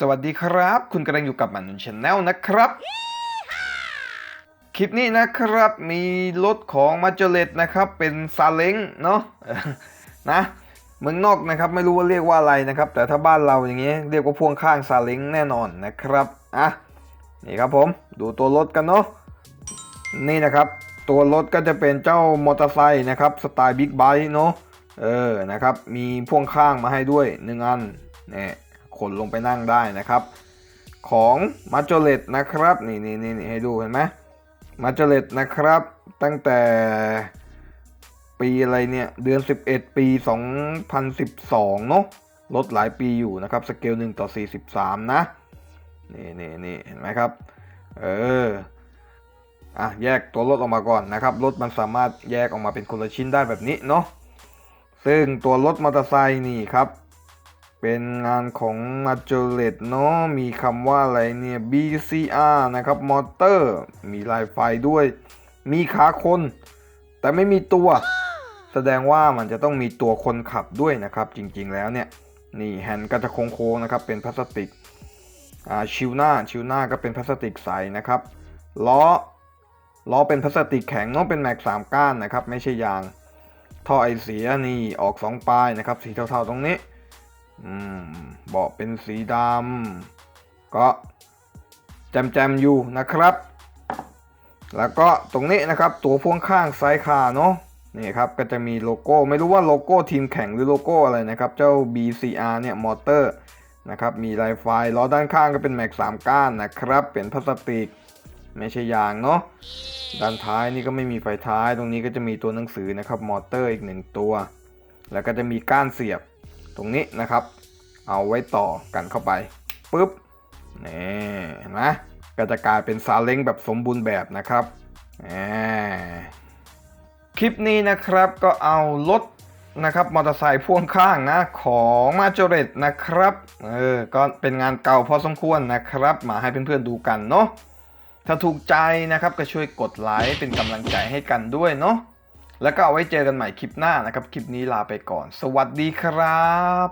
สวัสดีครับ คุณกำลังอยู่กับมันนุนชแนลนะครับ คลิปนี้นะครับมีรถของมาเจเลตนะครับ เป็นซาเล้งเนาะนะเมืองนอกนะครับไม่รู้ว่าเรียกว่าอะไรนะครับ แต่ถ้าบ้านเราอย่างเงี้ยเรียกว่าพ่วงข้างซาเล้งแน่นอนนะครับอะนี่ครับผมดูตัวรถกันเนาะนี่นะครับตัวรถก็จะเป็นเจ้ามอเตอร์ไซค์นะครับสไตล์บิ๊กไบค์เนาะเออนะครับมีพ่วงข้างมาให้ด้วยหนึ่งอันเนี่ย ขนลงไปนั่งได้นะครับ ของมาจเลตนะครับ นี่นี่นี่ให้ดูเห็นไหมมาจเลตนะครับ ตั้งแต่ปีอะไรเนี่ยเดือน 11 ปี 2012 เนาะลดหลายปีอยู่นะครับ สเกล 1 ต่อ 43 นะ นี่นี่นี่เห็นไหมครับ เอออะแยกตัวรถออกมาก่อนนะครับ รถมันสามารถแยกออกมาเป็นคนละชิ้นได้แบบนี้เนาะซึ่งตัวรถมอเตอร์ไซค์นี่ครับ เป็นงานของมาจเลตเนาะมีคำว่าอะไรเนี่ย BCR นะครับมอเตอร์มีลายไฟด้วย มีขาคน แต่ไม่มีตัว แสดงว่ามันจะต้องมีตัวคนขับด้วยนะครับ จริงๆแล้วเนี่ยนี่แฮนด์ก็จะโค้งๆนะครับเป็นพลาสติกอ่าชิวหน้าชิวหน้าก็เป็นพลาสติกใสนะครับล้อล้อเป็นพลาสติกแข็งเนาะเป็นแม็กสามก้านนะครับ ไม่ใช่ยาง ท่อไอเสียนี่ออกสองปลายนะครับสีเทาๆตรงนี้ อืมเบาะเป็นสีดำก็แจมๆอยู่นะครับ แล้วก็ตรงนี้นะครับ ตัวพ่วงข้างซ้ายขาเนาะนี่ครับก็จะมีโลโก้ไม่รู้ว่าโลโก้ทีมแข่งหรือโลโก้อะไรนะครับ เจ้า BCR เนี่ยมอเตอร์นะครับมีลายไฟล้อด้านข้างก็เป็นแม็กสามก้านนะครับ เป็นพลาสติกไม่ใช่ยางเนาะด้านท้ายนี่ก็ไม่มีไฟท้าย ตรงนี้ก็จะมีตัวหนังสือนะครับมอเตอร์อีกหนึ่งตัว แล้วก็จะมีก้านเสียบ ตรงนี้นะครับ เอาไว้ต่อกันเข้าไปปุ๊บนี่เห็นไหมก็จะกลายเป็นซาเล้งแบบสมบูรณ์แบบนะครับคลิปนี้นะครับก็เอารถนะครับมอเตอร์ไซค์พ่วงข้างนะของมาจเรตนะครับเออก็เป็นงานเก่าพอสมควรนะครับ มาให้เพื่อนๆดูกันเนาะถ้าถูกใจนะครับก็ช่วยกดไลค์เป็นกำลังใจให้กันด้วยเนาะ แล้วก็เอาไว้เจอกันใหม่คลิปหน้านะครับ คลิปนี้ลาไปก่อน สวัสดีครับ